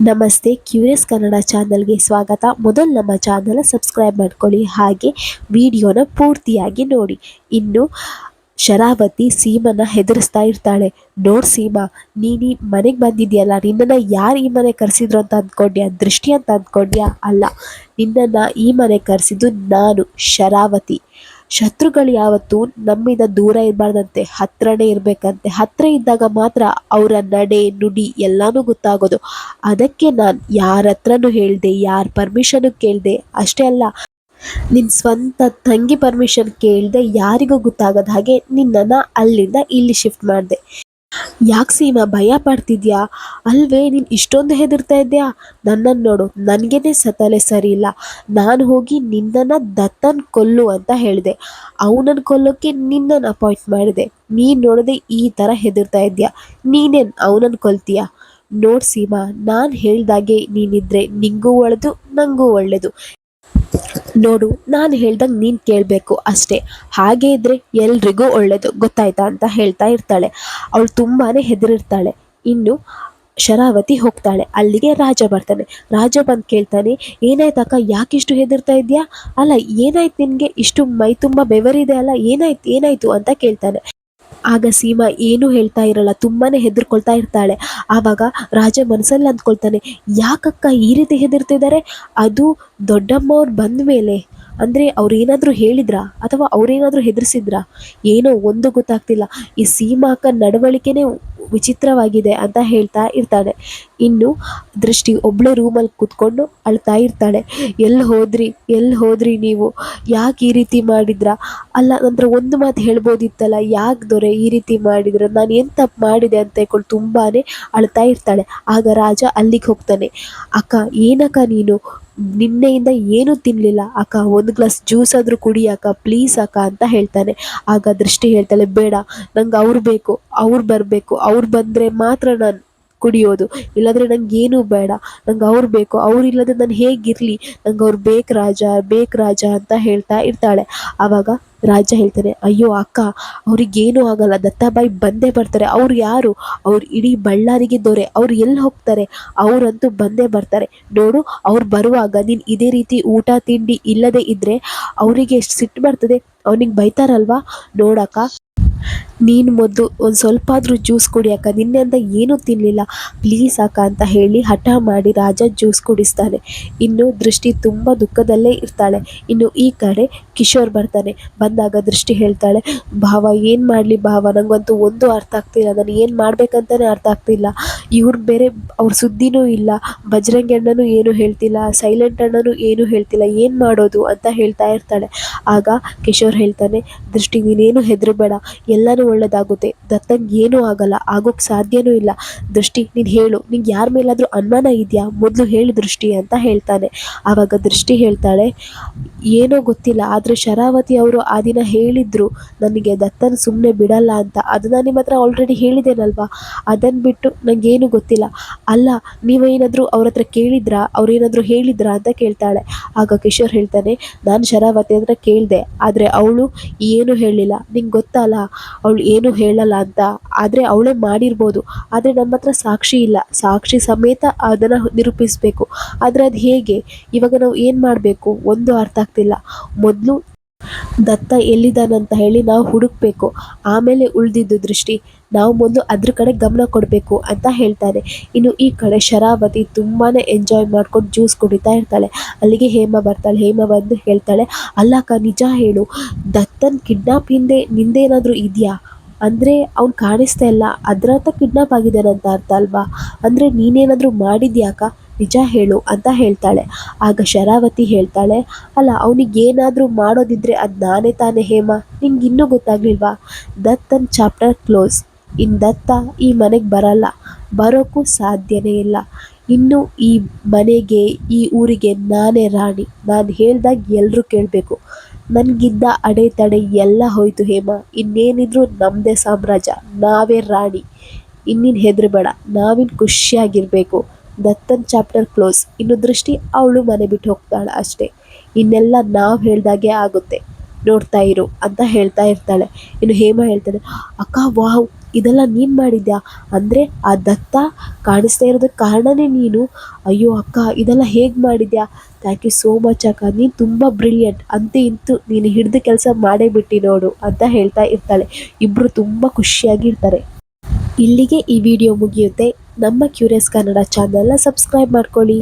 ನಮಸ್ತೆ, ಕ್ಯೂರಿಯಸ್ ಕನ್ನಡ ಚಾನಲ್ಗೆ ಸ್ವಾಗತ. ಮೊದಲು ನಮ್ಮ ಚಾನಲ್ ಸಬ್ಸ್ಕ್ರೈಬ್ ಮಾಡ್ಕೊಳ್ಳಿ. ಹಾಗೆ ವಿಡಿಯೋನ ಪೂರ್ತಿಯಾಗಿ ನೋಡಿ. ಇನ್ನು ಶರಾವತಿ ಸೀಮನ ಹೆದರಿಸ್ತಾ ಇರ್ತಾಳೆ. ನೋಡ್ ಸೀಮಾ, ನೀನು ಮನೆಗೆ ಬಂದಿದ್ಯಲ್ಲ? ನಿನ್ನನ್ನು ಯಾರು ಈ ಮನೆ ಕರೆಸಿದ್ರು ಅಂತ ಅಂದ್ಕೊಂಡ್ಯಾ ದೃಷ್ಟಿ ಅಂತ ಅಂದ್ಕೊಂಡ್ಯಾ ಅಲ್ಲ, ನಿನ್ನನ್ನು ಈ ಮನೆ ಕರೆಸಿದ್ದು ನಾನು, ಶರಾವತಿ. ಶತ್ರುಗಳು ಯಾವತ್ತೂ ನಮ್ಮಿಂದ ದೂರ ಇರಬಾರ್ದಂತೆ, ಹತ್ರನೇ ಇರಬೇಕಂತೆ. ಹತ್ರ ಇದ್ದಾಗ ಮಾತ್ರ ಅವರ ನಡೆ, ನುಡಿ ಎಲ್ಲಾನು ಗೊತ್ತಾಗೋದು. ಅದಕ್ಕೆ ನಾನು ಯಾರ ಹತ್ರನೂ ಹೇಳ್ದೆ, ಯಾರ ಪರ್ಮಿಷನು ಕೇಳ್ದೆ, ಅಷ್ಟೇ ಅಲ್ಲ ನಿನ್ನ ಸ್ವಂತ ತಂಗಿ ಪರ್ಮಿಷನ್ ಕೇಳ್ದೆ ಯಾರಿಗೂ ಗೊತ್ತಾಗದ ಹಾಗೆ ನಿನ್ನನ್ನು ಅಲ್ಲಿಂದ ಇಲ್ಲಿ ಶಿಫ್ಟ್ ಮಾಡಿದೆ. ಯಾಕೆ ಸೀಮಾ, ಭಯ ಪಡ್ತಿದ್ಯಾ? ಅಲ್ವೇ, ನೀನು ಇಷ್ಟೊಂದು ಹೆದರ್ತಾ ಇದ್ಯಾ ನನ್ನನ್ನು ನೋಡು, ನನಗೇನೆ ಸತಲೆ ಸರಿ ಇಲ್ಲ. ನಾನು ಹೋಗಿ ನಿನ್ನನ್ನು ದತ್ತನ್ ಕೊಲ್ಲು ಅಂತ ಹೇಳಿದೆ. ಅವನನ್ನು ಕೊಲ್ಲೋಕ್ಕೆ ನಿನ್ನನ್ನು ಅಪಾಯಿಂಟ್ ಮಾಡಿದೆ. ನೀನು ನೋಡದೆ ಈ ಥರ ಹೆದರ್ತಾ ಇದ್ಯಾ ನೀನೇನು ಅವನನ್ನು ಕೊಲ್ತೀಯಾ? ನೋಡ್ ಸೀಮಾ, ನಾನು ಹೇಳ್ದಾಗೆ ನೀನಿದ್ರೆ ನಿಂಗೂ ಒಳ್ಳೆದು ನನಗೂ ಒಳ್ಳೆಯದು ನೋಡು, ನಾನು ಹೇಳ್ದಂಗೆ ನೀನು ಕೇಳಬೇಕು ಅಷ್ಟೇ. ಹಾಗೆ ಇದ್ರೆ ಎಲ್ರಿಗೂ ಒಳ್ಳೇದು, ಗೊತ್ತಾಯ್ತಾ ಅಂತ ಹೇಳ್ತಾ ಇರ್ತಾಳೆ. ಅವಳು ತುಂಬಾ ಹೆದರಿರ್ತಾಳೆ. ಇನ್ನು ಶರಾವತಿ ಹೋಗ್ತಾಳೆ. ಅಲ್ಲಿಗೆ ರಾಜ ಬರ್ತಾನೆ. ರಾಜ ಬಂದು ಕೇಳ್ತಾನೆ ಏನಾಯ್ತಕ್ಕ ಯಾಕಿಷ್ಟು ಹೆದರ್ತಾ ಇದೆಯಾ? ಅಲ್ಲ, ಏನಾಯ್ತು ನಿನಗೆ? ಇಷ್ಟು ಮೈ ತುಂಬ ಬೆವರಿದೆ ಅಲ್ಲ, ಏನಾಯ್ತು ಏನಾಯ್ತು? ಅಂತ ಕೇಳ್ತಾನೆ. ಆಗ ಸೀಮಾ ಏನೂ ಹೇಳ್ತಾ ಇರಲ್ಲ ತುಂಬಾ ಹೆದರ್ಕೊಳ್ತಾ ಇರ್ತಾಳೆ. ಆವಾಗ ರಾಜ ಮನಸ್ಸಲ್ಲಿ ಅಂದ್ಕೊಳ್ತಾನೆ, ಯಾಕಕ್ಕ ಈ ರೀತಿ ಹೆದರ್ತಿದ್ದಾರೆ ಅದು ದೊಡ್ಡಮ್ಮ ಅವ್ರು ಬಂದ ಮೇಲೆ. ಅಂದರೆ ಅವ್ರೇನಾದರೂ ಹೇಳಿದ್ರಾ? ಅಥವಾ ಅವ್ರೇನಾದರೂ ಹೆದರ್ಸಿದ್ರಾ? ಏನೋ ಒಂದು ಗೊತ್ತಾಗ್ತಿಲ್ಲ. ಈ ಸೀಮಾ ಅಕ್ಕ ನಡವಳಿಕೆನೇ ವಿಚಿತ್ರವಾಗಿದೆ ಅಂತ ಹೇಳ್ತಾ ಇರ್ತಾನೆ ಇನ್ನು ದೃಷ್ಟಿ ಒಬ್ಬಳೆ ರೂಮಲ್ಲಿ ಕೂತ್ಕೊಂಡು ಅಳ್ತಾ ಇರ್ತಾಳೆ. ಎಲ್ಲಿ ಹೋದ್ರಿ ಎಲ್ಲಿ ಹೋದ್ರಿ ನೀವು? ಯಾಕೆ ಈ ರೀತಿ ಮಾಡಿದ್ರಾ? ಅಲ್ಲ, ನಂತರ ಒಂದು ಮಾತು ಹೇಳ್ಬೋದಿತ್ತಲ್ಲ, ಯಾಕೆ ದೊರೆ ಈ ರೀತಿ ಮಾಡಿದ್ರ? ನಾನು ಏನು ತಪ್ಪು ಮಾಡಿದೆ ಅಂತ ಹೇಳ್ಕೊಂಡು ತುಂಬಾ ಅಳ್ತಾ ಇರ್ತಾಳೆ. ಆಗ ರಾಜ ಅಲ್ಲಿಗೆ ಹೋಗ್ತಾನೆ. ಅಕ್ಕ, ಏನಕ್ಕ ನೀನು? ನಿನ್ನೆಯಿಂದ ಏನೂ ತಿನ್ನಲಿಲ್ಲ ಅಕ್ಕ, ಒಂದು ಗ್ಲಾಸ್ ಜ್ಯೂಸ್ ಆದರೂ ಕುಡಿ ಅಕ್ಕ ಪ್ಲೀಸ್ ಅಕ್ಕ ಅಂತ ಹೇಳ್ತಾನೆ. ಆಗ ದೃಷ್ಟಿ ಹೇಳ್ತಾಳೆ, ಬೇಡ, ನಂಗೆ ಅವ್ರು ಬೇಕು, ಅವ್ರು ಬರಬೇಕು, ಅವ್ರು ಬಂದರೆ ಮಾತ್ರ ನಾನು ಕುಡಿಯೋದು, ಇಲ್ಲಾಂದ್ರೆ ನಂಗೆ ಏನೂ ಬೇಡ. ನಂಗೆ ಅವ್ರು ಬೇಕು, ಅವ್ರು ಇಲ್ಲದೆ ನಾನು ಹೇಗಿರಲಿ? ನಂಗೆ ಅವ್ರು ಬೇಕು ರಾಜ ಬೇಕು ರಾಜ ಅಂತ ಹೇಳ್ತಾ ಇರ್ತಾಳೆ. ಆವಾಗ ರಾಜ ಹೇಳ್ತಾನೆ, ಅಯ್ಯೋ ಅಕ್ಕ, ಅವ್ರಿಗೇನೂ ಆಗಲ್ಲ. ದತ್ತಾಬಾಯಿ ಬಂದೇ ಬರ್ತಾರೆ. ಅವ್ರು ಯಾರು? ಅವ್ರು ಇಡೀ ಬಳ್ಳಾರಿಗೆ ದೊರೆ. ಅವ್ರು ಎಲ್ಲಿ ಹೋಗ್ತಾರೆ? ಅವರಂತೂ ಬಂದೇ ಬರ್ತಾರೆ. ನೋಡು, ಅವ್ರು ಬರುವಾಗ ನೀನು ಇದೇ ರೀತಿ ಊಟ, ತಿಂಡಿ ಇಲ್ಲದೆ ಇದ್ದರೆ ಅವರಿಗೆ ಎಷ್ಟು ಸಿಟ್ಟು ಬರ್ತದೆ? ಅವನಿಗೆ ಬೈತಾರಲ್ವಾ? ನೋಡಕ್ಕ. ನೀನು ಮೊದಲು ಒಂದು ಸ್ವಲ್ಪ ಆದರೂ ಜ್ಯೂಸ್ ಕುಡಿ ಅಕ್ಕ. ನಿನ್ನೆಯಿಂದ ಏನೂ ತಿನ್ನಲಿಲ್ಲ ಪ್ಲೀಸ್ ಅಕ್ಕ ಅಂತ ಹೇಳಿ ಹಠ ಮಾಡಿ ರಾಜ ಜ್ಯೂಸ್ ಕುಡಿಸ್ತಾನೆ. ಇನ್ನು ದೃಷ್ಟಿ ತುಂಬ ದುಃಖದಲ್ಲೇ ಇರ್ತಾಳೆ. ಇನ್ನು ಈ ಕಡೆ ಕಿಶೋರ್ ಬರ್ತಾನೆ. ಬಂದಾಗ ದೃಷ್ಟಿ ಹೇಳ್ತಾಳೆ, ಭಾವ, ಏನು ಮಾಡಲಿ ಭಾವ? ನನಗಂತೂ ಒಂದು ಅರ್ಥ ಆಗ್ತಿಲ್ಲ. ನಾನು ಏನು ಮಾಡ್ಬೇಕಂತಲೇ ಅರ್ಥ ಆಗ್ತಿಲ್ಲ. ಇವ್ರು ಬೇರೆ ಅವ್ರ ಸುದ್ದಿನೂ ಇಲ್ಲ. ಬಜರಂಗಿ ಅಣ್ಣನೂ ಏನೂ ಹೇಳ್ತಿಲ್ಲ. ಸೈಲೆಂಟ್ ಅಣ್ಣನೂ ಏನೂ ಹೇಳ್ತಿಲ್ಲ. ಏನು ಮಾಡೋದು? ಅಂತ ಹೇಳ್ತಾ ಇರ್ತಾಳೆ. ಆಗ ಕಿಶೋರ್ ಹೇಳ್ತಾನೆ, ದೃಷ್ಟಿ, ನೀನೇನು ಹೆದರಬೇಡ. ಎಲ್ಲನೂ ಒಳ್ಳೇದಾಗುತ್ತೆ. ದತ್ತಂಗೆ ಏನೂ ಆಗಲ್ಲ, ಆಗೋಕೆ ಸಾಧ್ಯನೂ ಇಲ್ಲ. ದೃಷ್ಟಿ, ನೀನು ಹೇಳು. ನಿಂಗೆ ಯಾರ ಮೇಲಾದರೂ ಅನುಮಾನ ಇದೆಯಾ? ಮೊದಲು ಹೇಳು ದೃಷ್ಟಿ ಅಂತ ಹೇಳ್ತಾನೆ. ಆವಾಗ ದೃಷ್ಟಿ ಹೇಳ್ತಾಳೆ, ಏನೋ ಗೊತ್ತಿಲ್ಲ, ಆದರೆ ಶರಾವತಿ ಅವರು ಆ ದಿನ ಹೇಳಿದ್ರು ನನಗೆ ದತ್ತನ ಸುಮ್ಮನೆ ಬಿಡಲ್ಲ ಅಂತ. ಅದು ನಾನು ನಿಮ್ಮ ಹತ್ರ ಆಲ್ರೆಡಿ ಹೇಳಿದ್ದೇನಲ್ವಾ? ಅದನ್ನು ಬಿಟ್ಟು ನನಗೇನು ಗೊತ್ತಿಲ್ಲ. ಅಲ್ಲ, ನೀವೇನಾದರೂ ಅವ್ರ ಹತ್ರ ಕೇಳಿದ್ರಾ? ಅವ್ರೇನಾದರೂ ಹೇಳಿದ್ರಾ ಅಂತ ಕೇಳ್ತಾಳೆ. ಆಗ ಕಿಶೋರ್ ಹೇಳ್ತಾನೆ, ನಾನು ಶರಾವತಿ ಹತ್ರ ಕೇಳಿದೆ, ಆದರೆ ಅವಳು ಏನು ಹೇಳಿಲ್ಲ. ನಿಂಗೆ ಗೊತ್ತಲ್ಲ? ಅವಳು ಏನು ಹೇಳಲ್ಲ ಅಂತ ಆದರೆ ಅವಳೇ ಮಾಡಿರ್ಬೋದು. ಆದರೆ ನಮ್ಮ ಹತ್ರ ಸಾಕ್ಷಿ ಇಲ್ಲ. ಸಾಕ್ಷಿ ಸಮೇತ ಅದನ್ನು ನಿರೂಪಿಸಬೇಕು. ಆದರೆ ಅದು ಹೇಗೆ? ಇವಾಗ ನಾವು ಏನು ಮಾಡಬೇಕು? ಒಂದು ಅರ್ಥ ಆಗ್ತಿಲ್ಲ. ಮೊದಲು ದತ್ತ ಎಲ್ಲಿದ್ದಾನಂತ ಹೇಳಿ ನಾವು ಹುಡುಕ್ಬೇಕು. ಆಮೇಲೆ ಉಳಿದಿದ್ದು ದೃಷ್ಟಿ, ನಾವು ಮೊದಲು ಅದ್ರ ಕಡೆ ಗಮನ ಕೊಡಬೇಕು ಅಂತ ಹೇಳ್ತಾರೆ ಇನ್ನು ಈ ಕಡೆ ಶರಾವತಿ ತುಂಬಾ ಎಂಜಾಯ್ ಮಾಡ್ಕೊಂಡು ಜ್ಯೂಸ್ ಕುಡಿತಾ ಇರ್ತಾಳೆ. ಅಲ್ಲಿಗೆ ಹೇಮ ಬರ್ತಾಳೆ, ಹೇಮ ಬಂದು ಹೇಳ್ತಾಳೆ ಅಲ್ಲಕ್ಕ ನಿಜ ಹೇಳು, ದತ್ತನ್ ಕಿಡ್ನಾಪ್ ಹಿಂದೆ ನಿಂದೇನಾದರೂ ಇದೆಯಾ? ಅಂದರೆ ಅವ್ನು ಕಾಣಿಸ್ತಾ ಇಲ್ಲ ಅದ್ರ ಕಿಡ್ನಾಪ್ ಆಗಿದ್ದಾನಂತ ಅರ್ಥ ಅಲ್ವಾ? ಅಂದರೆ ನೀನೇನಾದರೂ ಮಾಡಿದ್ಯಾಕ ನಿಜ ಹೇಳು ಅಂತ ಹೇಳ್ತಾಳೆ. ಆಗ ಶರಾವತಿ ಹೇಳ್ತಾಳೆ, ಅಲ್ಲ ಅವನಿಗೇನಾದರೂ ಮಾಡೋದಿದ್ರೆ ಅದು ನಾನೇ ತಾನೇ ಹೇಮ. ನಿಂಗೆ ಇನ್ನೂ ಗೊತ್ತಾಗ್ಲಿಲ್ವಾ? ದತ್ತನ್ ಚಾಪ್ಟರ್ ಕ್ಲೋಸ್. ಇನ್ನು ದತ್ತ ಈ ಮನೆಗೆ ಬರಲ್ಲ. ಬರೋಕ್ಕೂ ಸಾಧ್ಯನೇ ಇಲ್ಲ. ಇನ್ನು ಈ ಮನೆಗೆ, ಈ ಊರಿಗೆ ನಾನೇ ರಾಣಿ. ನಾನು ಹೇಳ್ದಾಗ ಎಲ್ಲರೂ ಕೇಳಬೇಕು. ನನಗಿದ್ದ ಅಡೆತಡೆ ಎಲ್ಲ ಹೋಯ್ತು ಹೇಮ. ಇನ್ನೇನಿದ್ರು ನಮ್ಮದೇ ಸಾಮ್ರಾಜ್ಯ. ನಾವೇ ರಾಣಿ. ಇನ್ನಿನ್ ಹೆದರಬೇಡ. ನಾವಿನ್ ಖುಷಿಯಾಗಿರಬೇಕು. ದತ್ತನ್ ಚಾಪ್ಟರ್ ಕ್ಲೋಸ್ ಇನ್ನು ದೃಷ್ಟಿ ಅವಳು ಮನೆ ಬಿಟ್ಟು ಹೋಗ್ತಾಳೆ ಅಷ್ಟೇ. ಇನ್ನೆಲ್ಲ ನಾವು ಹೇಳ್ದಾಗೆ ಆಗುತ್ತೆ. ನೋಡ್ತಾ ಇರು ಅಂತ ಹೇಳ್ತಾ ಇರ್ತಾಳೆ. ಇನ್ನು ಹೇಮಾ ಹೇಳ್ತಾಳೆ ಅಕ್ಕ, ವಾವ್, ಇದೆಲ್ಲ ನೀನು ಮಾಡಿದ್ಯಾ? ಅಂದರೆ ಆ ದತ್ತ ಕಾಣಿಸ್ತಾ ಇರೋದಕ್ಕೆ ಕಾರಣನೇ ನೀನು? ಅಯ್ಯೋ ಅಕ್ಕ, ಇದೆಲ್ಲ ಹೇಗೆ ಮಾಡಿದ್ಯಾ? ಥ್ಯಾಂಕ್ ಯು ಸೋ ಮಚ್ ಅಕ್ಕ, ನೀನು ತುಂಬ ಬ್ರಿಲಿಯಂಟ್ ಅಂತೆ ಇಂತು ನೀನು ಹಿಡಿದ ಕೆಲಸ ಮಾಡೇ ಬಿಟ್ಟು ನೋಡು, ಅಂತ ಹೇಳ್ತಾ ಇರ್ತಾಳೆ. ಇಬ್ಬರು ತುಂಬ ಖುಷಿಯಾಗಿರ್ತಾರೆ ಇಲ್ಲಿಗೆ ಈ ವಿಡಿಯೋ ಮುಗಿಯುತ್ತೆ. ನಮ್ಮ ಕ್ಯೂರಿಯಸ್ ಕನ್ನಡ ಚಾನಲ್ನ ಸಬ್ಸ್ಕ್ರೈಬ್ ಮಾಡ್ಕೊಳ್ಳಿ.